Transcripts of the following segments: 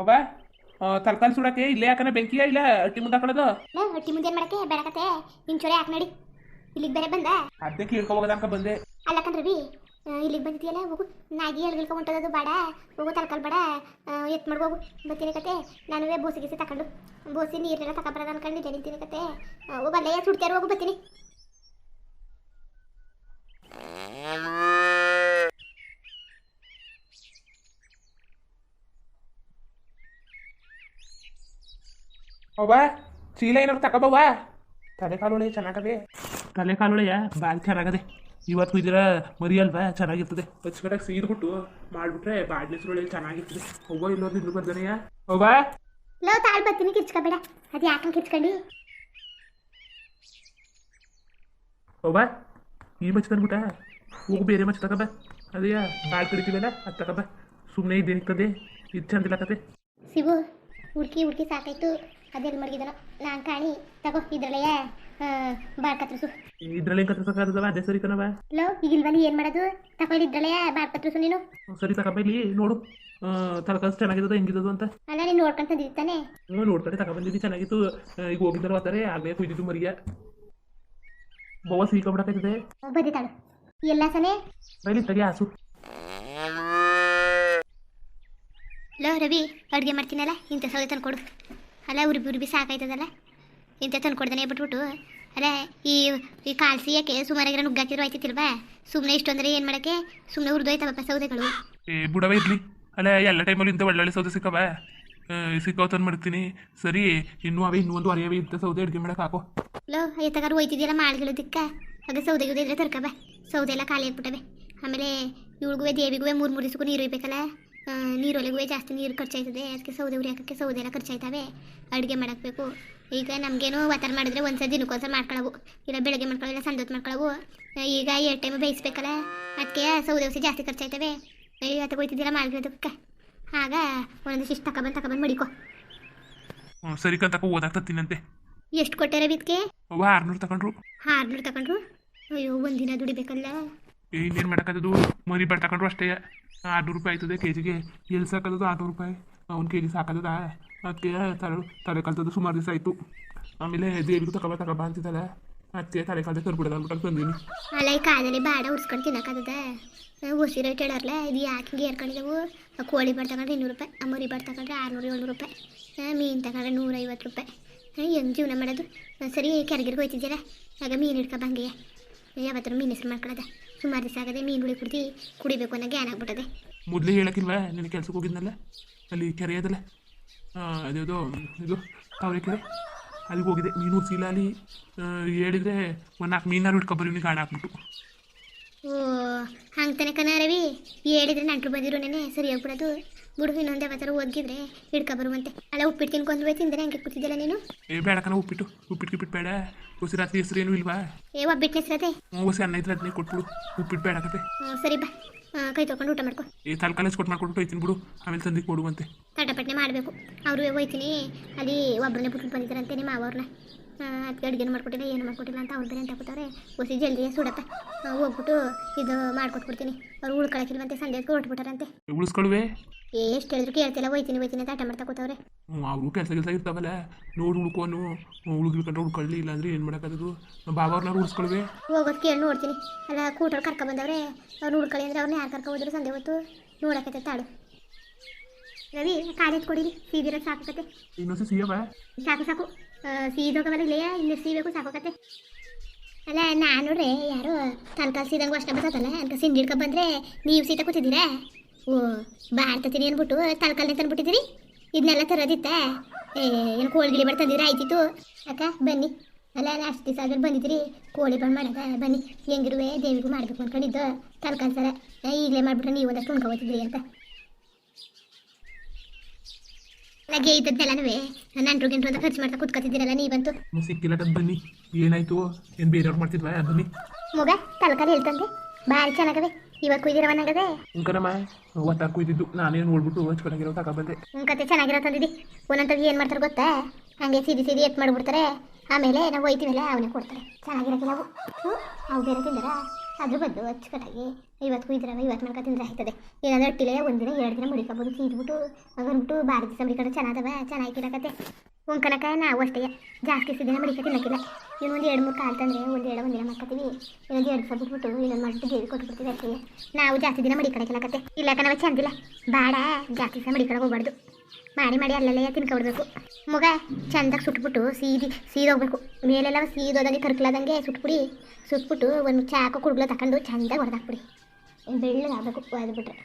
ಒಬ್ಬ ತರಕಾರಿ ಸುಡಕ್ಕೆ ಇಲ್ಲೇ ಯಾಕಂದ್ರೆ ಬೆಂಕಿಯ ಇಲ್ಲ ಅಟ್ಟಿ ಮುಂದೆ ಹಾಕೊಳ್ಳೋದು? ಅಟ್ಟಿ ಹೊಟ್ಟಿ ಮುಂದೆ ಮಾಡಕ್ಕೆ ಬೇಡಕತ್ತೆ ನಿನ್ ಚೊರೆ ಯಾಕೆ ನಡಿ. ಇಲ್ಲಿಗೆ ಬೇರೆ ಬಂದ? ಅದೇ ಕೇಳ್ಕೊಬೋದ ಅನ್ಕ ಬಂದೆ. ಅಲ್ಲ ಕಣ್ರಿ ರವಿ ಇಲ್ಲಿಗೆ ಬಂದಿದೆಯಲ್ಲ ಹೋಗು. ನಾಗಿ ಎಳ್ಗಿಳ್ಕೊ ಹೊಂಟೋದು ಬಾಡ. ಹೋಗು ತಲಕಲ್ ಬಾಡ. ಎತ್ ಮಾಡ್ಬೋಗು ಬರ್ತೀನಿ ಕತೆ. ನಾನು ಬೋಸಿ ಗೀಸಿ ತಕೊಂಡು. ಬೋಸಿ ನೀರೆಲ್ಲ ತಗೊಬರೋದು ಅನ್ಕೊಂಡಿದ್ದೆ ನಿಂತೀನಿ ಕತೆ. ಹೋಗು ಅಲ್ಲೇ ಸುಡ್ತಾರ ಹೋಗು ಬರ್ತೀನಿ. ಒಬ್ಬ ಚೀಲ ಏನಾರು ತಗೋಬವ್ವ ತಲೆ ಕಾಲುಳೆ ಚೆನ್ನಾಗದೆ. ತಲೆ ಕಾಲುಳೆಯ ಭಾಳ ಚೆನ್ನಾಗದೆ. ಇವತ್ತು ಕುಯ್ದಿರ ಮರಿ ಅಲ್ವಾ? ಚೆನ್ನಾಗಿರ್ತದೆ. ಹಚ್ಕಡೆಗೆ ಸೀದ್ಬಿಟ್ಟು ಮಾಡ್ಬಿಟ್ರೆ ಬಾಡ್ಲಿ ಸುರುಳಿ ಚೆನ್ನಾಗಿರ್ತದೆ. ಹೋಗೋ ಇಲ್ಲೋದು ಇನ್ನು ಬರ್ದಾನೆಯ ಒಬ್ಬ ಲೋ ತಾಳ್ ಬರ್ತೀನಿ ಕಿರ್ಚ್ಕೋಬೇಡ. ಅದು ಯಾಕಂಗೆ ಕಿರ್ಚ್ಕೊಂಡು? ಒಬ್ಬ ಈ ಮಚ್ಚ ತಂದ್ಬಿಟ್ಟ? ಹೋಗು ಬೇರೆ ಮಚ್ಚ ತಗೋಬ ಅದೇ ಭಾಳ ಕಡಿತೀವಲ್ಲ ಅದು ತಗೋಬ ಸುಮ್ಮನೆ ಇದ್ದೇನಿರ್ತದೆ ಇದು ಚಂದಿಲ್ಲ ಕತೆ. ಶಿವು ಹುಡ್ಕಿ ಹುಡ್ಕಿ ಸಾಕಾಯ್ತು. ಅದೆಲ್ಲಿ ಮಡಗಿದನೋ? ನಾನು ಕಾಣಿ ತಗೋ ಇದ್ರಲ್ಲೇ ಬಾಳ್ಕತ್ರಸು ಇದ್ರಲ್ಲಿ ಹೆಂಗೆ ಕತ್ರಸಕ್ಕಾಗದವ ಅದೇ ಸರಿ ಕಣವ ಲೋ ಈಗಿಲ್ವಲ್ಲಿ ಏನು ಮಾಡೋದು? ತಗೊಂಡು ಇದ್ರಲ್ಲೇ ಬಾಳ್ಕತ್ರಸು ನೀನು. ಸರಿ ತಕ ಇಲ್ಲಿ ನೋಡು. ತರಕಾರಿ ಚೆನ್ನಾಗಿರೋದು ಹೆಂಗಿರೋದು ಅಂತ. ಅಲ್ಲ ನೀನು ನೋಡ್ಕೊಂಡು ತಂದಿದ್ದಾನೆ ಹ್ಞೂ ನೋಡ್ತಾರೆ ತಗೊಂಬಂದಿದ್ದು ಚೆನ್ನಾಗಿತ್ತು. ಈಗ ಹೋಗಿದ್ದಾರೆ ಬರ್ತಾರೆ ಆಗಲೇ ಕುಯ್ದಿದ್ದು ಮರಿಯ. ಬೋವ ಸೀಕೊಂಬಿಡಕ್ಕಾಯ್ತದೆ ಬದಿತಾಳು ಎಲ್ಲ ಸನೆ? ಬೈಲಿ ತಗಿ ಆಸು ಲೋ ರವಿ ಅಡುಗೆ ಮಾಡ್ತೀನಲ್ಲ? ಇಂಥ ಸೌದೆ ತಂದ್ಕೊಡು. ಅಲ್ಲ ಉರ್ಬಿ ಉರ್ಬಿ ಸಾಕಾಯ್ತದಲ್ಲ ಇಂಥ ತಂದ್ಕೊಡ್ದಾನೆ ಬಿಟ್ಬಿಟ್ಟು. ಅಲ್ಲ ಈ ಈ ಕಾಲ್ಸಿ ಯಾಕೆ ಸುಮಾರಾಗಿರೋ ನುಗ್ಗಾಕಿದ್ರು ಆಯ್ತಿಲ್ವಾ ಸುಮ್ಮನೆ ಇಷ್ಟೊಂದ್ರೆ ಏನು ಮಾಡೋಕ್ಕೆ? ಸುಮ್ಮನೆ ಉರ್ದೋಯ್ತವಪ್ಪ ಸೌದೆಗಳು. ಏ ಬುಡವ ಇರ್ಲಿ. ಅಲ್ಲ ಎಲ್ಲ ಟೈಮಲ್ಲಿ ಇಂಥ ಒಳ್ಳೊಳ್ಳೆ ಸೌದೆ ಸಿಕ್ಕವ? ಸಿಕ್ಕವ ತಂದು ಮಾಡ್ತೀನಿ. ಸರಿ ಇನ್ನೂ ಅವೇ ಇನ್ನೂ ಒಂದು ಅರಿಯವೆ ಇಂಥ ಸೌದೆ ಅಡುಗೆ ಮಾಡಕ್ಕೆ ಹಾಕೋ. ಲೋ ಎತ್ತಗಾರು ಹೋಯ್ತಿದ್ಯಲ್ಲ ಮಾಳ್ಗಳು ಅದು ಸೌದೆ ಗಿೌದೆ ಇದ್ರೆ ತರ್ಕಬ ಸೌದೆ ಎಲ್ಲ ಖಾಲಿ ಆಗ್ಬಿಟ್ಟವೆ. ಆಮೇಲೆ ಇವಳಿಗೂ ದೇವಿಗೂ ಮೂರು ಮೂರು ದಿವಸಕ್ಕೂ ನೀರು ಒಯ್ಬೇಕಲ್ಲ? ಆ, ನೀರೊಳಗೂ ಜಾಸ್ತಿ ನೀರು ಖರ್ಚಾಯ್ತದೆ. ಅದಕ್ಕೆ ಸೌದೆ ಉರಿ ಹಾಕಕ್ಕೆ ಸೌದೆ ಎಲ್ಲ ಖರ್ಚಾಯ್ತವೆ. ಅಡುಗೆ ಮಾಡಬೇಕು ಈಗ ನಮಗೇನು ಒತ್ತಾರ ಮಾಡಿದ್ರೆ ಒಂದ್ಸಲ ದಿನಕ್ಕೊಂದ್ಸಲ ಮಾಡ್ಕೊಳ್ಳವು ಇಲ್ಲ ಬೆಳಗ್ಗೆ ಮಾಡ್ಕೊಳ್ಳೋ ಸಂಜೆ ಹೊತ್ತು ಮಾಡ್ಕೊಳ್ಳವು ಈಗ ಎರಡು ಟೈಮ್ ಬೇಯಿಸ್ಬೇಕಲ್ಲ ಅದಕ್ಕೆ ಸೌದೆ ಉಸಿ ಜಾಸ್ತಿ ಖರ್ಚಾಯ್ತವೆ. ಇವತ್ತು ಹೋಯ್ತಿದ್ದಿಲ್ಲ ಮಾಳ್ಗಳದಕ್ಕ ಆಗ ಒಂದೊಂದು ಶಿಷ್ಟು ತಗೊಬಂದು ತಗೊಬಂದು ಮಡಿಕೋ. ಹ್ಞೂ ಸರಿ ಕಂತಕ ಓದಾಗ್ತತ್ತಿನಂತೆ ಎಷ್ಟು ಕೊಟ್ಟಾರ ಬಿದ್ಕೆ ಅವ ಆರ್ನೂರು ತಗೊಂಡ್ರು ಆರ್ನೂರು ತಗೊಂಡ್ರು ಅಯ್ಯೋ ಒಂದಿನ ದುಡಿಬೇಕಲ್ಲ. ಇನ್ನೇನು ಮಾಡೋಕ್ಕದು ಮರಿ ಬಟ್ ಅಷ್ಟೇ. ಆರ್ನೂರು ರೂಪಾಯಿ ಆಯ್ತದೆ ಕೆ ಜಿಗೆ ಎಲ್ಲಿ ಸಾಕದ್ದು ಆರ್ನೂರು ರೂಪಾಯಿ? ಅವ್ನು ಕೆ ಜಿ ಸಾಕದ ಅದಕ್ಕೆ ತಲೆ ತಲೆ ಕಲ್ತದ್ದು ಸುಮಾರು ದಿವಸ ಆಯಿತು. ಆಮೇಲೆ ದೇವಿಗೂ ತಗೊಬ ತಗೊಬ ಅಂತಿದ್ದಲ್ಲ ಅದಕ್ಕೆ ತಲೆ ಕಾಲದ ತರ್ಬಿಡೋದು ಅಂದ್ಬಿಟ್ಟು ತಂದೀನಿ ಅಲ್ಲ ಕಾಲದಲ್ಲಿ ಬಾಡ ಉಡ್ಸ್ಕೊಂಡು ತಿನ್ನಕ್ಕದ ಉಸಿರು ಇಟ್ಟಿಡರ್ಲ ಇದು ಯಾಕೆ ಹಿಂಗೆ ಏರ್ಕೊಂಡಿದ್ದೆವು ಕೋಳಿ ಬಾಡ್ ತಗೊಂಡ್ರೆ ಇನ್ನೂರು ರೂಪಾಯಿ ಮರಿ ಬಾಡ್ ತಗೊಂಡ್ರೆ ಆರುನೂರು, ಏಳ್ನೂರು ರೂಪಾಯಿ. ಮೀನು ತಗೊಂಡ್ರೆ ನೂರೈವತ್ತು ರೂಪಾಯಿ. ಹೆಂಗೆ ಜೀವನ ಮಾಡೋದು? ಸರಿ, ಕೆರೆಗಿರ್ಗೆ ಹೋಯ್ತಿದ್ದೀರಾ ಆಗ ಮೀನು ಹಿಡ್ಕೊಬಂಗೆ ಬಂಗೆ ಯಾವತ್ತೂ ಮೀನು ಹೆಸರು ಮಾಡ್ಕೊಳ್ಳೋದ ಸುಮಾರು ದಿವಸ ಆಗದೆ ಮೀನು ಹುಳಿ ಕುಡ್ದು ಕುಡಿಬೇಕು ಅನ್ನೋ ಜ್ಞಾನ ಆಗ್ಬಿಟ್ಟದೆ. ಮೊದಲೇ ಹೇಳಕ್ಕಿಲ್ವಾ? ನಿನ್ನ ಕೆಲ್ಸಕ್ಕೆ ಹೋಗಿದ್ನಲ್ಲ? ಅಲ್ಲಿ ಕೆರೆ ಅದಲ್ಲ? ಅದ್ಯಾವುದೋ ಇದು ತಾವರೆ ಕೆರೆ ಅಲ್ಲಿಗೆ ಹೋಗಿದ್ದೆ. ಮೀನು ಸೀಲ ಅಲ್ಲಿ ಹೇಳಿದ್ರೆ ಒಂದು ನಾಲ್ಕು ಮೀನಾರು ಇಟ್ಕೊಬರಿ ಕಾಣ ಹಾಕ್ಬಿಟ್ಟು. ಓ ಹಂಗೆ ಕನ ರವಿ ಹೇಳಿದ್ರೆ ನಂಟ್ರು ಬಂದಿರು ನೆನೆ ಸರಿ ಹೋಗ್ಬಿಡೋದು ಬಿಡು ಇನ್ನೊಂದು ಯಾವತ್ತಾರ ಒದ್ಗಿದ್ರೆ ಹಿಡ್ಕೊ ಬರುವಂತೆ ಅಲ್ಲ ಉಪ್ಪಿಟ್ಟು ತಿನ್ಕೊಂಡು ಹೋಯ್ತು ತಿಂದರೆ ಹಂಗೆ ಕೂತಿದ್ದಿಲ್ಲ ನೀನು? ಏ ಬೇಡ ಕಣ ಉಪ್ಪಿಟ್ಟು. ಉಪ್ಪಿಟ್ಟು ಗಿಪ್ಪಿಟ್ಟು ಬೇಡ. ಹೊಸಿ ರಾತ್ರಿ ಹೆಸರು ಏನೂ ಇಲ್ವಾ? ಏ ಒಬ್ಬಿಟ್ಟು ಹೆಸರತೆ ಹ್ಞೂ ಹೊಸಿ ಅನ್ನ ಇದ್ರೆ ಅದನ್ನೇ ಕೊಟ್ಬಿಡು. ಉಪ್ಪಿಟ್ಟು ಬೇಡ ಕತೆ. ಹ್ಞೂ ಸರಿ ಬಾ. ಕೈ ತೊಗೊಂಡು ಊಟ ಮಾಡ್ಕೊ. ಈ ತಲೆ ಕೊಟ್ಟು ಮಾಡ್ಕೊಟ್ಟು ಹೋಯ್ತೀನಿ ಬಿಡು. ಆಮೇಲೆ ತಂದು ಕೊಡುವಂತೆ ತಟಪಟ್ನೆ ಮಾಡಬೇಕು. ಅವರು ಹೋಯ್ತೀನಿ. ಅಲ್ಲಿ ಒಬ್ಬರನ್ನೇ ಬಿಟ್ಟು ಬಂದಿದ್ದಾರಂತೆ ನಿಮ್ಮ ಮಾವವ್ರನ್ನ ಅದಕ್ಕೆ ಅಡುಗೆನೂ ಮಾಡ್ಕೊಟ್ಟಿಲ್ಲ ಏನು ಮಾಡ್ಕೊಟ್ಟಿಲ್ಲ ಅಂತ ಅವ್ರು ಬೇರೆ ಅಂತ ಹಾಕೋತಾರೆ ಹೊಸಿ ಜಲ್ದಿ ಸುಡತ್ತೆ. ಹೋಗ್ಬಿಟ್ಟು ಇದು ಮಾಡ್ಕೊಟ್ಬಿಡ್ತೀನಿ. ಅವ್ರು ಉಳ್ಕೊಳಕಿಲ್ವಂತೆ ಸಂಜೆ ಹೊತ್ತು ಹೊರಟ್ಬಿಟ್ಟಾರಂತೆ. ಉಳಿಸ್ಕೊಳ್ವೆ. ಎಷ್ಟು ಹೇಳಿದ್ರು ಕೇಳ್ತಿಲ್ಲ ಹೋಯ್ತೀನಿ ಹೋಯ್ತೀನಿ ಅಂತ ಆಟ ಮಾಡ್ತಾ ಕೂತವ್ರೆ. ಅವರು ಕೆಲಸ ಕೆಲಸ ಇರ್ತಾವಲ್ಲ ನೋಡಿ ಉಳ್ಕೊನು. ಉಳ್ಗಿಲ್ಕೊಂಡ್ರೆ ಉಳ್ಕೊಳ್ಳಿ ಇಲ್ಲಾಂದ್ರೆ ಏನು ಮಾಡೋಕ್ಕದು ಬಾಬಾವ್ರನ್ನ ಉಳಿಸ್ಕೊಳ್ವೆ. ಹೋಗೋದು ಕೇಳಿ ನೋಡ್ತೀನಿ. ಅಲ್ಲ ಕೂಟರ್ ಕರ್ಕ ಬಂದವ್ರೆ ಅವ್ರು ಉಳ್ಕೊಳ್ಳಿ ಅಂದ್ರೆ ಅವ್ರನ್ನ ಯಾರು ಕರ್ಕೊ ಹೋದ್ರು ಸಂಜೆ ಹೊತ್ತು? ನೋಡಕತ್ತೆ ತಾಳು. ರವಿ ಕಾಲೇಜ್ ಕೊಡಿರಿ ಸೀದಿರ ಸಾಕತ್ತೆ ಇನ್ನೊಂದು ಸಿಯವ ಸಾಕು ಸಾಕು. ಸೀದೋಗವಲ್ಲ ಇಲ್ಲ ಇಲ್ಲಿ ಸೀಬೇಕು ಸಾಕೋಕತ್ತೆ ಅಲ್ಲ, ನಾನು ರೀ ಯಾರು ತನಕ ಸೀದಂಗೆ ಅಷ್ಟೇ ಬರ್ತದಲ್ಲ, ಅಂತ ಸಿಂಡಿ ಹಿಡ್ಕೊ ಬಂದ್ರೆ ನೀವು ಸೀತ ಕೂತಿದ್ದೀರಾ? ಓ ಬಾರ್ತತೀನಿ ಅಂದ್ಬಿಟ್ಟು ತಲಕಲ್ನೇ ತಂದ್ಬಿಟ್ಟಿದ್ದೀರಿ? ಇದನ್ನೆಲ್ಲ ತರೋದಿತ್ತ? ಏ, ಏನು ಕೋಳಿ ಗಿಳಿ ಬರ್ ತಂದಿದ್ರೆ ಆಯ್ತಿತ್ತು. ಅಕ್ಕ, ಬನ್ನಿ. ಅಲ್ಲ ಅಲ್ಲ, ಅಷ್ಟು ದಿವಸ ಆದ್ರೆ ಬಂದಿದ್ದೀರಿ. ಕೋಳಿ ಬಂದು ಮಾಡೋದ, ಬನ್ನಿ. ಹೆಂಗಿರುವೆ ದೇವಿಗೂ ಮಾಡಬೇಕು ಅನ್ಕೊಂಡಿದ್ದು ತಲಕಲ್ ಸರ. ಈಗಲೇ ಮಾಡಿಬಿಟ್ರೆ ನೀವು ಒಂದಷ್ಟು ಉಣ್ಕೊಬೋತಿದ್ರಿ ಅಂತ. ಲಗ್ಗೆ ಇದ್ದದ್ದೆಲ್ಲನೂ ನಂಟ್ರು ಗಿಂಟ್ರು ಅಂತ ಖರ್ಚು ಮಾಡ್ತಾ ಕೂತ್ಕೊತಿದ್ದೀರಲ್ಲ ನೀವಂತೂ. ನೀವು ಸಿಕ್ಕಿಲ್ಲ ಬನ್ನಿ ಏನಾಯ್ತು? ಏನು ಬೇರೆಯವ್ರು ಮಾಡ್ತಿದ್ವಾ ಬನ್ನಿ ಮಗ ತಲಕಾರಿ ಹೇಳ್ತಂತೆ. ಭಾರಿ ಚೆನ್ನಾಗವೆ. ಇವಾಗ ಕುಯ್ದಿರವನಾಗದೆ ಉಂಕರಮ್ಮ ಒತ್ತಾರು ಕುಯ್ದಿದ್ದು. ನಾನೇನು ನೋಡ್ಬಿಟ್ಟು ಹಚ್ಕೊಳಂಗಿರೋ ತಗೊಬಂದೆ ಬಂದೆ. ಕತೆ ಚೆನ್ನಾಗಿರೋ ತಂದಿದ್ದಿ ಒಂದೊಂದ್ಸರಿ ಏನು ಮಾಡ್ತಾರೆ ಗೊತ್ತಾ? ಹಂಗೆ ಸೀದಿ ಸೀದಿ ಎತ್ ಮಾಡ್ಬಿಡ್ತಾರೆ. ಆಮೇಲೆ ನಾವು ಒಯ್ತೀವಲ್ಲ ಅವನೇ ಕೊಡ್ತಾರೆ. ಚೆನ್ನಾಗಿರೋಕೆ ನಾವು. ಅವು ಬೇರೆ ತಿಂದರ? ಅದ್ರ ಬದ್ದು ಅಚ್ಚುಕಟ್ಟಾಗಿ ಇವತ್ತು ಕುಯ್ದ್ರವ ಇವತ್ತು ಮಾಡ್ಕೊ ತಿಂದ್ರೆ ಆಯ್ತದೆ ಏನಾದ್ರು ಅಟ್ಟಿಲೆ ದಿನ, ಎರಡು ದಿನ ಮಡಿಕೋಬೋದು ತಿಂದ್ಬಿಟ್ಟು ಅಂದ್ಬಿಟ್ಟು ಬಾರಿ ದಿವಸ ಮಡಿಕೊಂಡು ಚೆನ್ನಾದವ ಚೆನ್ನಾಗಿರಕತ್ತೆ ಉಂಕನಕ ನಾವು ಅಷ್ಟೇ, ಜಾಸ್ತಿ ದಿನ ಮಡಿಕೆ ತಿನ್ನಕ್ಕಿಲ್ಲ ಇನ್ನೊಂದು ಎರಡು ಮೂರು ಕಾಲು ತಂದರೆ ಒಂದು ಎರಡು ಒಂದಿನ ಮಾಡ್ಕೊತೀವಿ ಇನ್ನೊಂದು ಎರಡು ದಿವಸ ಬಿಟ್ಬಿಟ್ಟು ಇನ್ನೊಂದು ಮಾಡಿಬಿಟ್ಟು ದೇವಿ ಕೊಟ್ಬಿಡ್ತೀವಿ ಅಷ್ಟೇ. ನಾವು ಜಾಸ್ತಿ ದಿನ ಮಡಿಕೊಳಕ್ಕಿಲ್ಲಕತ್ತೆ ಇಲ್ಲಕ ನಾವು ಚಂದಿಲ್ಲ ಬಾಡ, ಜಾಸ್ತಿ ದಿವಸ ಮಡಿಕೊಳಕ್ಕೆ ಹೋಗ್ಬಾರ್ದು. ಮಾಡಿ ಮಾಡಿ ಅಲ್ಲೆಲ್ಲ ತಿನ್ಕೊಬಿಡ್ಬೇಕು ಮಗ ಚಂದಾಗಿ ಸುಟ್ಬಿಟ್ಟು ಸೀದಿ ಸೀದೋಗ್ಬೇಕು ಮೇಲೆಲ್ಲ ಸೀದೋದಂಗೆ ಕರ್ಕಲಾದಂಗೆ ಸುಟ್ಬಿಡಿ. ಸುಟ್ಬಿಟ್ಟು ಒಂದು ಚಾಕು ಕುಡ್ಗ್ಲ ತಗೊಂಡು ಚೆಂದಾಗಿ ಹೊಡೆದಾಕ್ಬಿಡಿ ಬೆಳ್ಳಗಾಗಬೇಕು ಬಿಟ್ರೆ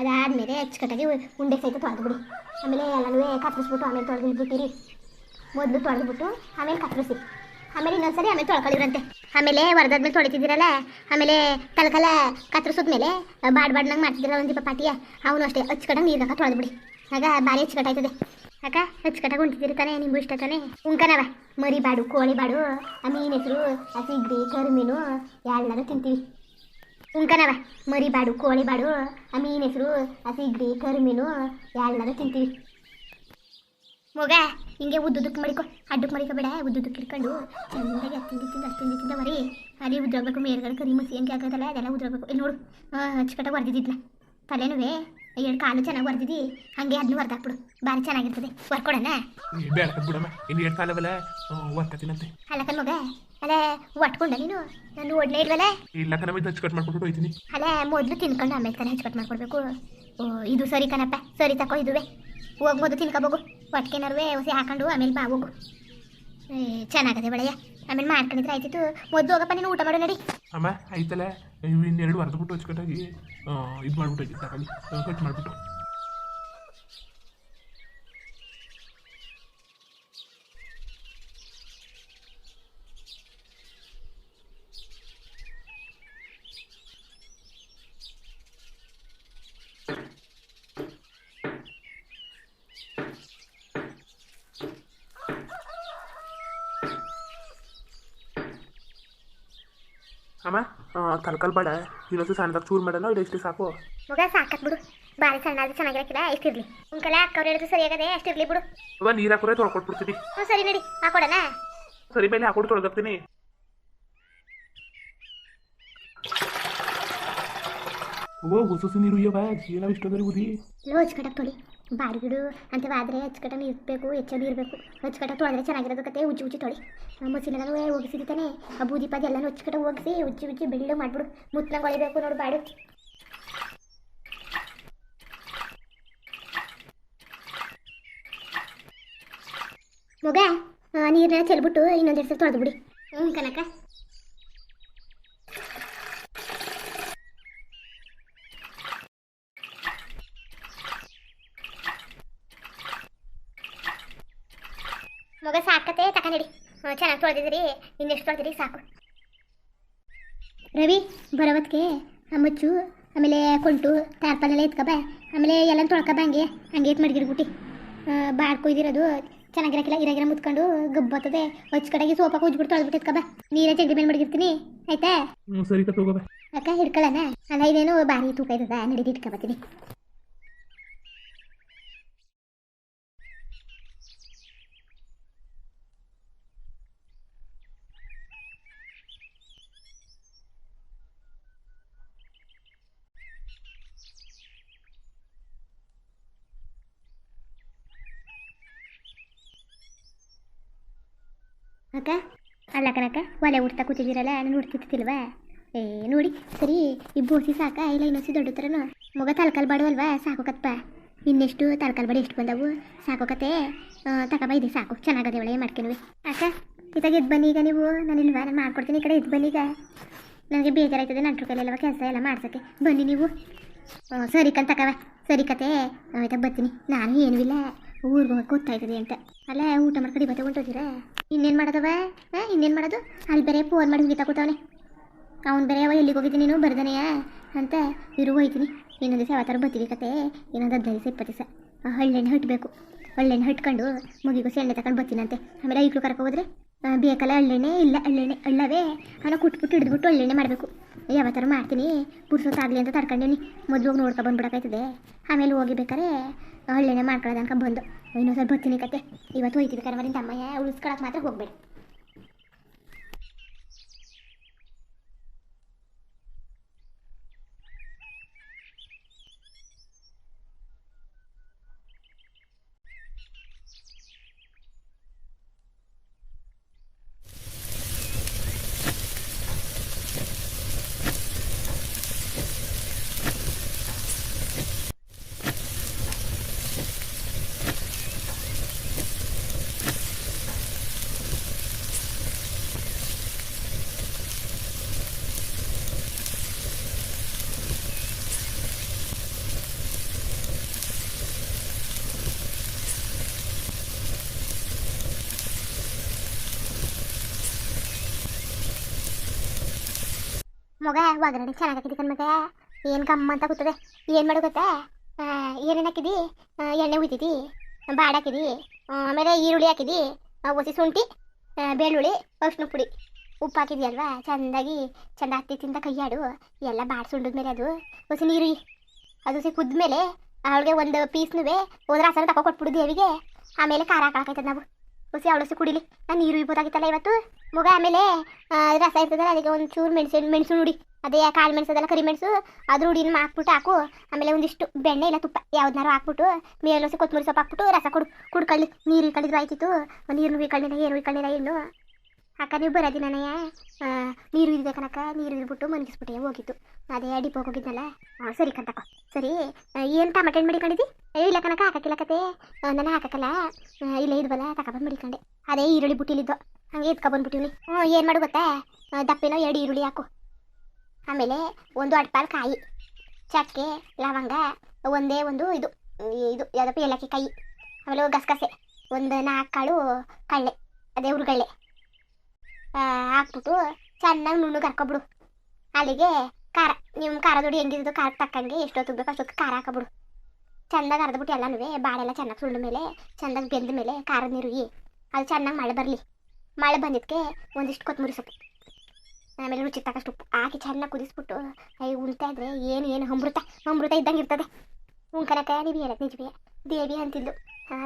ಅದಾದಮೇಲೆ ಅಚ್ಚುಕಟ್ಟಾಗಿ ಉಂಡೆ ಸಹಿತ ತೊಳೆದ್ಬಿಡಿ. ಆಮೇಲೆ ಎಲ್ಲನೂ ಕತ್ತರಿಸ್ಬಿಟ್ಟು ಆಮೇಲೆ ತೊಳೆದ್ಬಿಟ್ಟಿರಿ ಮೊದಲು ತೊಳೆದ್ಬಿಟ್ಟು ಆಮೇಲೆ ಕತ್ತರಿಸಿ. ಆಮೇಲೆ ಇನ್ನೊಂದ್ಸರಿ ಆಮೇಲೆ ತೊಳ್ಕೊಳ್ಳಿವ್ರಂತೆ. ಆಮೇಲೆ ಹೊರದಾದ್ಮೇಲೆ ತೊಳಿತಿದ್ದೀರಲ್ಲ, ಆಮೇಲೆ ಕಲಕಲ ಕತ್ತರಿಸಿದ್ಮೇಲೆ ಬಾಡ್ ಬಾಡ್ನಂಗೆ ಮಾಡ್ತಿದ್ದೀರಲ್ಲ ಒಂದು ದೀಪ ಪಾಟಿಯ ಅವನು ಅಷ್ಟೇ ಅಚ್ಚುಕಟ್ಟಂಗೆ ನೀರು ಹಾಕ ತೊಳೆದ್ಬಿಡಿ. ಆಗ ಭಾರಿ ಅಚ್ಚುಕಟ್ಟಾಯ್ತದೆ ಅಕ್ಕ ಅಚ್ಚುಕಟ್ಟಾಗಿ ಉಂಟಿದ್ದೀರಿ ತಾನೆ, ನಿಮ್ಗೂ ಇಷ್ಟ ತಾನೇ? ಉಂಕನವ ಮರಿ ಬಾಡು ಕೋಳಿ ಬಾಡು ಆ ಮೀನು ಹೆಸರು, ಆ ಸಿಗ್ರಿ ಕರಿಮೀನು ಎಲ್ಲರೂ ತಿಂತೀವಿ. ಉಂಕನವ ಮರಿ ಬಾಡು ಕೋಳಿ ಬಾಡು ಆ ಮೀನು ಹೆಸರು ಆ ಸಿಗ್ರಿ ಕರಿಮೀನು ಎಲ್ಲರೂ ತಿಂತೀವಿ. ಮಗ ಹಿಂಗೆ ಉದ್ದುದಕ್ಕೆ ಮಡಿಕೊ ಅಡ್ಡಕ್ಕೆ ಮಡಿಕೊ ಬೇಡ ಉದ್ದುದಕ್ಕೆ ಇಟ್ಕೊಂಡು ಚೆನ್ನಾಗಿ ಹತ್ತಿಂದ ತಿಂದ ಹತ್ತಿಂದ ತಿಂದ ಮರಿ. ಅದೇ ಉದ್ರೋಗ್ಬೇಕು ಮೇಲ್ಗಡೆ ಕರಿ ಮಸಿ ಹೆಂಗೆ ಆಗೋದಲ್ಲ ಅದೆಲ್ಲ ಉದ್ರೋಗ್ಬೇಕು. ಇಲ್ಲಿ ನೋಡು ಅಚ್ಚುಕಟ್ಟಾಗಿ ಹೊರ್ದಿದ್ನ ತಲೆನೂ ಎರಡು ಕಾಲು ಚೆನ್ನಾಗಿ ಹೊರ್ದಿದ್ದಿ ಹಂಗೆ ಅದನ್ನ ಹೊರ್ದಾಕ್ಬಿಡು ಭಾರಿ ಚೆನ್ನಾಗಿರ್ತದೆ. ಹೊರ್ಕೊಡೋಣ ಅಲ್ಲ ಮಗ ಅಲ್ಲ ಒಟ್ಕೊಂಡ ನೀನು? ನಾನು ಓಡ್ಲೇ ಇಲ್ವಲ್ಲ ಇಲ್ಲ ಕಣಮ್ಮ ಇದು ಕಟ್ ಮಾಡ್ಕೊಂಡು ಹೋಯ್ತೀನಿ. ಅಲ್ಲ ಮೊದಲು ತಿನ್ಕೊಂಡು ಆಮೇಲೆ ತಾನೇ ಹಚ್ಕಟ್ ಮಾಡ್ಕೊಡ್ಬೇಕು. ಓ ಇದು ಸರಿ ಕಣಪ್ಪ ಸರಿ ತಕೋ ಇದುವೆ. ಹೋಗ್ಬೋದು ತಿನ್ಕೋಬೋಗು ಒಟ್ಕೆನರ್ವೆ ಹೊಸಿ ಹಾಕೊಂಡು ಆಮೇಲೆ ಬಾ ಹೋಗು. ಏ ಚೆನ್ನಾಗದೆ ಬೆಳೆಯ ಆಮೇಲೆ ಮಾಡ್ಕೊಂಡಿದ್ರೆ ಆಯ್ತಿತ್ತು. ಮೊದಲು ಹೋಗಪ್ಪ ನೀನು ಊಟ ಮಾಡು ನಡಿ. ಅಮ್ಮ ಆಯ್ತಲ್ಲ ಇವು ಇನ್ನೆರಡು ಹೊರದ್ಬಿಟ್ಟು ಹಚ್ಕಟ್ಟಾಗಿ ಇದು ಮಾಡ್ಬಿಟ್ಟು ತಗೊಳ್ಳಿ. ಕಟ್ ಮಾಡಿಬಿಟ್ಟು. ಅಮ್ಮ ಕಲ್ಕಲ್ ಬೇಡ. ಇನ್ನೊಂದು ಸಣ್ಣದಾಗ ಚೂರು ಮಾಡೋಣ ಇದು ಇಷ್ಟು ಸಾಕು. ಮಗ ಸಾಕತ್ ಬಿಡು. ಭಾರಿ ಸಣ್ಣ ಆದ್ರೆ ಚೆನ್ನಾಗಿರಕ್ಕಿಲ್ಲ ಎಷ್ಟಿರ್ಲಿ ಉಂಕಲ ಅಕ್ಕವ್ರು ಹೇಳಿದ್ರು ಸರಿಯಾಗದೆ ಅಷ್ಟಿರ್ಲಿ ಬಿಡು. ಇವಾಗ ನೀರು ಹಾಕೋರೆ ತೊಳ್ಕೊಟ್ಬಿಡ್ತೀನಿ. ಹ್ಞೂ ಸರಿ ನಡಿ ಹಾಕೊಡೋಣ. ಸರಿ ಮೇಲೆ ಹಾಕೊಂಡು ತೊಳ್ದಾಕ್ತೀನಿ. ಓ, ಹೊಸ ನೀರು ಇಯ್ಯವ ಜೀವನ ಇಷ್ಟೊಂದ್ರೆ ಉದಿ ಲೋ ಹಚ್ಕಟ್ಟಾಗ ತೊಳಿ. ಬಾಡಿಗಿಡು ಅಂತವಾದ್ರೆ ಹಚ್ಕಟ್ಟ ಇರಬೇಕು, ಹೆಚ್ಚಾಗಿ ಇರಬೇಕು. ಹೆಚ್ಚುಕಟ ತೊಳೆದ್ರೆ ಚೆನ್ನಾಗಿರೋದು ಕತೆ, ಉಜ್ಜಿ ಉಜ್ಜಿ ತೊಳಿ. ಮಸಿನೆಲ್ಲ ಹೋಗಿಸಿದ್ದಾನೆ ಆ ಬೂದಿ ಪಾದಿ ಎಲ್ಲನೂ ಹೆಚ್ಚುಕಟ ಹೋಗಿಸಿ ಉಜ್ಜಿ ಉಜ್ಜಿ ಬೆಳ್ಳು ಮಾಡ್ಬಿಡು. ಮುತ್ತ ಹೊಳಿಬೇಕು ನೋಡು ಬಾಡು. ಮಗ ನೀರನ್ನ ಚೆಲ್ಬಿಟ್ಟು ಇನ್ನೊಂದೆರಡು ಸಲ ತೊಳೆದು ಬಿಡಿ. ಹ್ಞೂ ಕನಕ ಮಗ ಸಾಕತೆ ತಕೊಂಡಿ ಚೆನ್ನಾಗಿ ತೊಳೆದಿದ್ದೀರಿ ಇನ್ನೆಷ್ಟು ತೊಳೆದಿರಿ ಸಾಕು. ರವಿ ಬರೋವತ್ಗೆ ಅಮ್ಮಚ್ಚು ಆಮೇಲೆ ಕೊಂಟು ತಾರ್ಪಲ್ಲೆಲ್ಲ ಎತ್ಕೊಬ ಆಮೇಲೆ ಎಲ್ಲ ತೊಳ್ಕೊಬ ಹಂಗೆ. ಹಂಗೆ ಎತ್ ಮಡಗಿರ್ಬಿಟ್ಟು ಬಾಡ್ ಕೊಯ್ದಿರೋದು ಚೆನ್ನಾಗಿರಕ್ಕಿಲ್ಲ ಇರಗಿರ ಮುತ್ಕೊಂಡು ಗಬ್ಬತ್ತದೆ ಹೊಚ್ಚ ಕಡೆಗೆ ಸೋಪಾಕ ಉಜ್ಬಿಟ್ಟು ತೊಳೆದ್ಬಿಟ್ಟು ಎತ್ಕೊಬ ನೀರೇ ಜಗ್ಗಿ ಮೇಲೆ ಮಡಗಿರ್ತೀನಿ. ಆಯ್ತಾ? ಸರಿ ಅಕ್ಕ ಹಿಡ್ಕೊಳ್ಳೋಣ ಅಲ್ಲ ಇದೇನು ಭಾರಿ ತೂಕ ಇದ್ದದ. ನಡೀತಿ ಇಟ್ಕೊಬತ್ತೀನಿ ಅಕ್ಕ? ಅಲ್ಲ ಕಣಕ್ಕ, ಒಲೆ ಉಡ್ತಾ ಕೂತಿದ್ದೀರಲ್ಲ, ನಾನು ಉಡ್ತಿತ್ತಿಲ್ವಾ ಏ, ನೋಡಿ, ಸರಿ, ಈ ಬೋಸಿ ಸಾಕ, ಇಲ್ಲ ಇನ್ನೊಸಿ ದೊಡ್ಡ ಥರನು ಮಗ ತಲ್ಕಲ್ ಬಾಡುವಲ್ವಾ? ಸಾಕೋಕತ್ಪ ಇನ್ನೆಷ್ಟು ತಲ್ಕಲ್ ಬಾಡಿ ಎಷ್ಟು ಬಂದವು? ಸಾಕೋಕತೆ ಇದೆ, ಸಾಕು. ಚೆನ್ನಾಗದೆ ಒಳ್ಳೆ ಮಾಡ್ಕೊಂಡ್ವಿ ಅಕ್ಕ ಇದಾಗ ಎದ್ದು ಬನ್ನಿ ಈಗ ನೀವು. ನಾನು ಇಲ್ವಾ? ನಾನು ಮಾಡ್ಕೊಡ್ತೀನಿ ಈ ಕಡೆ ಎದ್ದು ಬನ್ನಿ ಈಗ. ನನಗೆ ಬೇಜಾರಾಯ್ತದೆ, ನಂಟ್ರ ಕೈಲೆಲ್ಲ ಕೆಲಸ ಎಲ್ಲ ಮಾಡ್ಸೋಕ್ಕೆ. ಬನ್ನಿ ನೀವು. ಸರಿ ಕಂತಕವ ತಕವ ಸರಿ ಕತೆ. ಆಯ್ತಾ, ಬರ್ತೀನಿ. ನಾನು ಏನೂ ಇಲ್ಲ. ಊರಿಗೆ ಹೋಗಿ ಗೊತ್ತಾಯ್ತದೆ ಅಂತ. ಅಲ್ಲ ಊಟ ಮಾಡ್ಕಡಿ ಬತ್ತೆ ಹೊಂಟೋದಿರ ಇನ್ನೇನು ಮಾಡೋದವ? ಹಾಂ, ಇನ್ನೇನು ಮಾಡೋದು? ಅಲ್ಲಿ ಬೇರೆ ಫೋನ್ ಮಾಡಿ ಹೋಗಿ ತಗೋತಾವನೆ ಅವ್ನು ಬೇರೆ ಅವ ಎಲ್ಲಿಗೆ ಹೋಗಿದ್ದೀನಿ ನೀನು? ಬರ್ದನೆಯಾ ಅಂತ ಇರು ಹೋಯ್ತೀನಿ. ಇನ್ನೊಂದು ದಿವಸ ಯಾವತ್ತಾರು ಬರ್ತೀವಿ ಕತೆ. ಇನ್ನೊಂದು ಹದಿನೈದು ದಿವಸ ಇಪ್ಪತ್ತು ದಿವಸ. ಹಳ್ಳೆಣ್ಣೆ ಹಟ್ಟಬೇಕು ಹಳ್ಳೆಣ್ಣೆ ಹಟ್ಕೊಂಡು ಮುಗಿಗೂ ಎಣ್ಣೆ ತಗೊಂಡು ಬರ್ತೀನಂತೆ ಆಮೇಲೆ ಐಕ್ಳು ಕರ್ಕೊ ಹೋದ್ರೆ ಬೇಕಲ್ಲ ಹಳ್ಳೆಣ್ಣೆ ಇಲ್ಲ ಹಳ್ಳೆಣ್ಣೆ ಅಳ್ಳವೇ ಅವನ ಕುಟ್ಬಿಟ್ಟು ಹಿಡಿದ್ಬಿಟ್ಟು ಹಳ್ಳೆಣ್ಣೆ ಮಾಡಬೇಕು. ಯಾವತ್ತಾರು ಮಾಡ್ತೀನಿ. ಪುರ್ಸೊತ್ತಾಗಲಿ ಅಂತ ತಡ್ಕೊಂಡೇನಿ. ಮೊದಲು ಹೋಗಿ ನೋಡ್ಕೊ ಬಂದ್ಬಿಡಕಾಯ್ತದೆ ಆಮೇಲೆ ಹೋಗಿ ಬೇಕಾರೆ ಹಳ್ಳಿನೇ ಮಾಡ್ಕೊಳ್ಳೋದು ಅನ್ಕ ಬಂದು. ಇನ್ನೊಂದ್ಸಲ ಬರ್ತೀನಿ ಕತೆ. ಇವತ್ತು ಹೋಯ್ತಿದ್ದೆ ಕರವರಿಂದ ಅಮ್ಮಯ್ಯ. ಉಳಿಸ್ಕೊಳಕ್ಕೆ ಮಾತ್ರ ಹೋಗ್ಬೇಡ. ಮಗ ಒಗ್ಗರಣೆ ಚೆನ್ನಾಗಿ ಕಣ್ ಮಗ. ಏನು ಕಮ್ಮ ಅಂತ ಕೂತದೆ. ಏನು ಮಾಡು ಗೊತ್ತಾ? ಏನೇನ್ ಹಾಕಿದಿ? ಎಣ್ಣೆ ಉಯ್ತಿದಿ ಬಾಡ್ ಹಾಕಿದಿ, ಆಮೇಲೆ ಈರುಳ್ಳಿ ಹಾಕಿದಿ ಒಸಿ ಶುಂಠಿ ಬೆಳ್ಳುಳ್ಳಿ ಅರ್ಶಿನ ಪುಡಿ. ಉಪ್ಪು ಹಾಕಿದ್ಯಲ್ವಾ? ಚೆಂದಾಗಿ, ಚೆಂದ ಹತ್ತಿ ತಿಂತ ಕೈಯಾಡು ಎಲ್ಲ ಬಾಡ್ ಸುಂಡದ ಮೇಲೆ ಅದು. ಒಸಿ ನೀರು. ಅದು ಸಿ ಕುದ್ಮೇಲೆ ಅವಳಿಗೆ ಒಂದು ಪೀಸ್ನುವೆ ಹೋದ್ರೆ ರಸನ ತಕೊ ಕೊಟ್ಬಿಡು ದೇವಿಗೆ. ಆಮೇಲೆ ಖಾರ ಹಾಕಾಕೈತದ ನಾವು. ಒಸಿ ಅವಳಸು ಕುಡಿಲಿ. ನಾನು ನೀರು ಇಬೋದಾಗಿತ್ತಲ್ಲ ಇವತ್ತು? ಮುಗ ಆಮೇಲೆ ರಸ ಇರ್ತದಲ್ಲ ಅದಕ್ಕೆ ಒಂದು ಚೂರು ಮೆಣಸಿನ ಮೆಣಸು ನುಡಿ. ಅದೇ ಕಾಳು ಮೆಣಸದಲ್ಲ, ಕರಿ ಮೆಣಸು ಅದ್ರ ಹುಡಿನ ಹಾಕ್ಬಿಟ್ಟು ಹಾಕು. ಆಮೇಲೆ ಒಂದಿಷ್ಟು ಬೆಣ್ಣೆ ಇಲ್ಲ ತುಪ್ಪ ಯಾವ್ದನ್ನಾರು ಹಾಕ್ಬಿಟ್ಟು ಮೇಲೊಸಿ ಕೊತ್ತಂಬರಿ ಸೊಪ್ಪು ಹಾಕ್ಬಿಟ್ಟು ರಸ ಕುಡ್ ಕುಡ್ಕೊಳ್ಳಿ ನೀರು ಇಳ್ಕೊಂಡಿದ್ರು ಆಯ್ತಿತ್ತು. ನೀರು ಇಳ್ಕೊಂಡಿಲ್ಲ ಏನು ಇಳ್ಕೊಂಡಿಲ್ಲ ಇನ್ನು ಅಕ್ಕ, ನೀವು ಬರೋದಿ ನನಯ ನೀರು ಇದೆ ಕನಕ ನೀರು ಇದ್ಬಿಟ್ಟು ಮನಗಿಸ್ಬಿಟ್ಟೆ ಹೋಗಿತ್ತು ಅದೇ ಡಿಪೋಗೆ ಹೋಗಿದ್ನಲ್ಲ ಹಾಂ ಸರಿ ಕಂತಕ ಸರಿ ಏನು ಟಮಟೆ ಹಣ್ಣು ಮಡಿಕೊಂಡಿದ್ದಿ? ಇಲ್ಲ ಕನಕ ಹಾಕಕ್ಕಿಲ್ಲ ಕತೆ. ನಾನು ಹಾಕಕ್ಕಲ್ಲ. ಇಲ್ಲ ಇದ್ವಲ್ಲ ತಗೊಬಂದು ಮಡಿಕೊಂಡೆ. ಅದೇ ಈರುಳ್ಳಿ ಬುಟ್ಟಿಲಿದ್ದು. ಹಂಗೆ ಎತ್ಕೊಬಂದ್ಬಿಟ್ಟಿವ್ನಿ ಹ್ಞೂ ಏನು ಮಾಡು ಗೊತ್ತಾ? ದಪ್ಪೇನೋ ಎರಡು ಈರುಳ್ಳಿ ಹಾಕು. ಆಮೇಲೆ ಒಂದು ಅಡ್ಪಾಲ್ ಕಾಯಿ. ಚಕ್ಕೆ, ಲವಂಗ, ಒಂದೇ ಒಂದು ಇದು. ಇದು, ಯಾವುದಪ್ಪ, ಏಲಕ್ಕಿ ಕಾಯಿ. ಆಮೇಲೆ ಗಸಗಸೆ. ಒಂದು ನಾಲ್ಕು ಕಾಳು ಕಳ್ಳೆ. ಅದೇ ಹುರುಗಳ್ಳೆ. ಹಾಕ್ಬಿಟ್ಟು ಚೆನ್ನಾಗಿ ನುಣ್ಣಗೆ ಹಾಕೊಬಿಡು ಅಲ್ಲಿಗೆ ಖಾರ ನಿಮ್ಮ ಖಾರ ದುಡಿ ಹೆಂಗಿದ್ದು ಖಾರ ತಕ್ಕಂಗೆ ಎಷ್ಟೊತ್ತು ಬೇಕು ಅಷ್ಟೊತ್ತು ಖಾರ ಹಾಕೊಬಿಡು. ಚೆನ್ನಾಗಿ ಅರ್ದ್ಬಿಟ್ಟು ಎಲ್ಲನೂ ಬಾಳೆಲ್ಲ ಚೆನ್ನಾಗಿ ಸುಳ್ಳು ಮೇಲೆ, ಚೆನ್ನಾಗಿ ಬೆಂದ ಮೇಲೆ ಖಾರದ ನೀರು ಅದು ಚೆನ್ನಾಗಿ ಮಳೆ ಬರಲಿ. ಮಳೆ ಬಂದಿದ್ದಕ್ಕೆ ಒಂದಿಷ್ಟು ಕೊತ್ತಂಬರಿ ಸೊಪ್ಪು. ಆಮೇಲೆ ರುಚಿ ತಕ್ಕಷ್ಟು ಉಪ್ಪು ಹಾಕಿ ಚೆನ್ನಾಗಿ ಕುದಿಸ್ಬಿಟ್ಟು ಅಯ್ಯ ಉಳ್ತಾ ಇದ್ರೆ ಏನು ಏನು, ಅಮೃತ ಅಮೃತ ಇದ್ದಂಗೆ ಇರ್ತದೆ. ಉಂಕನಕ ನೀವು ಹೇಳಕ್ಕೆ ನಿಜವೇ. ದೇವಿ ಅಂತಿದ್ದು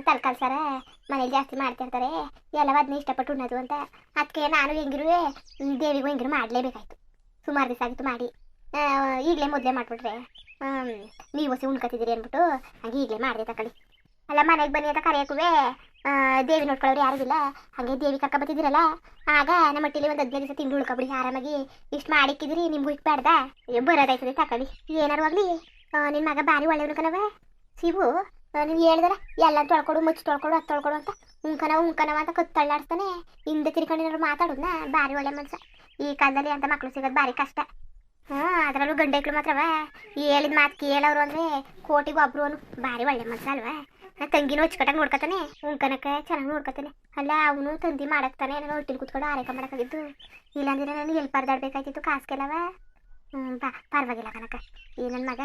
ತಲ್ಕಾಲ್ ಸರ ಮನೇಲಿ ಜಾಸ್ತಿ ಮಾಡ್ತಿರ್ತಾರೆ ಎಲ್ಲವ ಅದನ್ನ ಇಷ್ಟಪಟ್ಟು ಉಣ್ಣದು ಅಂತ. ಅದಕ್ಕೆ ನಾನು ಹೆಂಗಿರು ದೇವಿಗೂ ಹೆಂಗಿರು ಮಾಡಲೇಬೇಕಾಯ್ತು. ಸುಮಾರು ದಿವಸ ಆಗಿತ್ತು ಮಾಡಿ. ಈಗಲೇ ಮೊದಲೇ ಮಾಡಿಬಿಟ್ರೆ. ನೀವು ಹೊಸಿ ಉಣ್ಕೊತಿದ್ದೀರಿ ಅಂದ್ಬಿಟ್ಟು ಹಂಗೆ ಈಗಲೇ ಮಾಡಿದೆ ತಕೊಳ್ಳಿ. ಅಲ್ಲ, ಮನೆಗೆ ಬನ್ನಿ ಅಂತ ಕರೆಯಕ್ಕೂ ದೇವಿ ನೋಡ್ಕೊಳ್ಳೋರು ಯಾರೂ ಇಲ್ಲ. ಹಾಗೆ ದೇವಿ ಕರ್ಕ ಬತ್ತಿದ್ದೀರಲ್ಲ ಆಗ ನಮ್ಮ ಮಟ್ಟಿಲಿ ಒಂದು ಹದಿನೈದು ದಿವಸ ತಿಂಡಿ ಉಳ್ಕೊಬಿಡಿ. ಆರಾಮಾಗಿ ಇಷ್ಟು ಮಾಡಿಕ್ಕಿದ್ರಿ ನಿಮ್ಗೂ ಇಟ್ಟು ಬೇಡ್ದ ಬರೋದಾಯ್ತದೆ ತಕೊಳ್ಳಿ. ಏನಾರು ಆಗಲಿ. ನಿನ್ನ ಮಗ ಭಾರಿ ಒಳ್ಳೆಯವನು ಕಣವ ನೀವು ಹೇಳಿದ್ರೆ ಎಲ್ಲ ತೊಳ್ಕೊಡು, ಮುಚ್ಚಿ ತೊಳ್ಕೊಡು, ಅದು ತೊಳ್ಕೊಡು ಅಂತ ಉಂಕನವ ಉಂಕನವ ಅಂತ ಕತ್ತಳ್ಳಾಡ್ತಾನೆ ಹಿಂದೆ ತಿರ್ಕೊಂಡಿರೋರು ಮಾತಾಡೋದ್ನ, ಭಾರಿ ಒಳ್ಳೆ ಮನುಷ್ಯ ಈ ಕಾಲದಲ್ಲಿ ಅಂತ ಮಕ್ಕಳು ಸಿಗೋದು ಭಾರಿ ಕಷ್ಟ. ಹ್ಞೂ ಅದರಲ್ಲೂ ಗಂಡೆಕ್ಳು ಮಾತ್ರವ. ಹೇಳಿದ ಮಾತು ಕೇಳೋರು ಅಂದರೆ ಕೋಟಿಗೆ ಒಬ್ರು ಅನು ಭಾರಿ ಒಳ್ಳೆ ಮನುಷ್ಯ ಅಲ್ವಾ. ನಾ ತಂಗಿನೂ ಅಚ್ಚುಕಟ್ಟಾಗಿ ನೋಡ್ಕೊತಾನೆ ಉಂಕನಕ ಚೆನ್ನಾಗಿ ನೋಡ್ಕೊತಾನೆ. ಅಲ್ಲ, ಅವನು ತಂದಿ ಮಾಡಕ್ತಾನೆ ನಾನು ಹೊಟ್ಟಿಲ್ ಕೂತ್ಕೊಂಡು ಆರೈಕೆ ಮಾಡೋಕ್ಕಾಗಿದ್ದು ಇಲ್ಲಾಂದ್ರೆ ನಾನು ಎಲ್ಲಿ ಪರದಾಡ್ಬೇಕಾಯ್ತಿತ್ತು, ಕಾಸ್ಗೆಲ್ಲವ. ಬಾ. ಪರವಾಗಿಲ್ಲ ಕನಕ ಈ ನನ್ನ ಮಗ,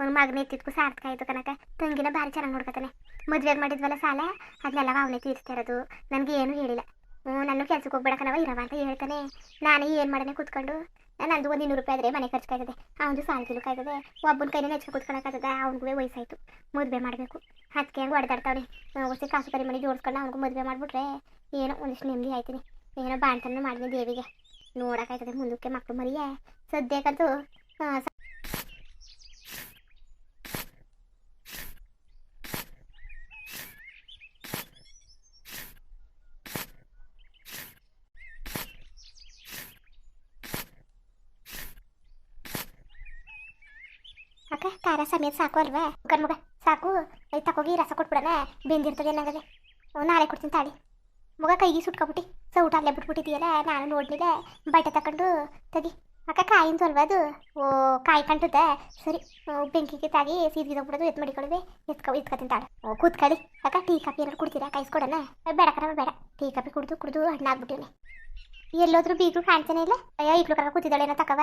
ಒಂದು ಮಗನ ಎತ್ತಿದ್ಕು ಸಾರ್ಥಕ ಆಯಿತು ಕನಕ ತಂಗಿನ ಭಾರಿ ಚೆನ್ನಾಗಿ ನೋಡ್ಕೊತಾನೆ. ಮದುವೆಗೆ ಮಾಡಿದ್ವಲ್ಲ ಸಾಲ? ಅದನ್ನೆಲ್ಲ ಅವನೇ ತೀರಿಸ್ತಾ ಇರೋದು. ನನಗೆ ಏನೂ ಹೇಳಿಲ್ಲ. ಹ್ಞೂ ನಾನು ಕೆಲ್ಸಕ್ಕೆ ಹೋಗ್ಬೇಡ ಕಣವ ಇರವ ಅಂತ ಹೇಳ್ತಾನೆ. ನಾನು ಏನು ಮಾಡನೆ ಕೂತ್ಕೊಂಡು. ನಂದು ಒಂದು ಇನ್ನೂರು ರೂಪಾಯಿ ಆದರೆ ಮನೆ ಖರ್ಚು ಕಾಯ್ತದೆ. ಅವನದು ಸಾಲ ತಿಳುಕಾಯ್ತದೆ ಒಬ್ಬನ ಕೈನೇ ನೆಚ್ಕೊ ಕೂತ್ಕೊಳಕಾಗ್ತದೆ ಅವ್ನಿಗೂ ವಯಸ್ಸಾಯಿತು. ಮದುವೆ ಮಾಡಬೇಕು. ಅದಕ್ಕೆ ಹಂಗೆ ಹೊಡೆದಾಡ್ತಾವನೆ? ಹೊಸ ಕಾಸು ಕರಿ ಮನೆ ಜೋಡಿಸ್ಕೊಂಡು ಅವ್ನಿಗೂ ಮದುವೆ ಮಾಡಿಬಿಟ್ರೆ ಏನೋ ಒಂದಿಷ್ಟು ನೆಮ್ಮದಿ ಆಯ್ತೀನಿ. ಏನೋ ಬಾಣ್ತನ ಮಾಡಿದೆ ದೇವಿಗೆ. ನೋಡೋಕ್ಕಾಯ್ತದೆ ಮುಂದಕ್ಕೆ ಮಕ್ಕಳು ಮರಿಯೇ. ಸದ್ಯಕ್ಕಂತೂ ಅಕ್ಕ, ಖಾರ ಸಮೇತ ಸಾಕು ಅಲ್ವಾ? ಗನ್ಮಗ ಸಾಕು. ಐ ಹೋಗಿ ರಸ ಕೊಟ್ಬಿಡಣ. ಬೆಂದಿರ್ತದೆ ಏನಾಗದೆ ನಾಳೆ ಕೊಡ್ತೀನಿ ತಾಳಿ. ಮಗ ಕೈಗೆ ಸುಟ್ಕೊಬಿಟ್ಟು. ಸೌಟ ಅಲ್ಲೇ ಬಿಟ್ಬಿಟ್ಟಿದೆಯಲ್ಲ ನಾನು ನೋಡ್ಲಿಲ್ಲ. ಬಟ್ಟೆ ತಕೊಂಡು ತೆಗಿ. ಅಕ್ಕ ಕಾಯಿಂದ ಅಲ್ವಾ ಓ, ಕಾಯಿ ಕಂಟುತ್ತೆ ಸರಿ ಬೆಂಕಿ ಬೆಂಕಿಗೆ ತಾಗಿ ಬಿಡೋದು ಎತ್ ಮಾಡಿಕೊಳ್ಳಿ ಎತ್ಕೊ ಎತ್ಕೊತೀನಿ ತಾಳು ಓ ಕೂತ್ಕೊಳ್ಳಿ ಅಕ್ಕ, ಟೀ, ಕಾಫಿ ಏನಾದ್ರು ಕುಡ್ತೀರಾ? ಕಾಯಿಸ್ಕೊಡೋಣ ಬೇಡ ಕರವ ಬೇಡ. ಟೀ, ಕಾಫಿ ಕುಡಿದು ಕುಡಿದು ಹಣ್ಣಾಗ್ಬಿಟ್ಟಿವ್ನಿ ಎಲ್ಲೋದ್ರೂ ಬೀಗರು ಕಾಣ್ತಾನೆ ಇಲ್ಲ? ಅಯ್ಯೋ ಇಕ್ಳು ಕರ ಕೂತಿದ್ದಾಳೆ ಏನೋ ತಕವ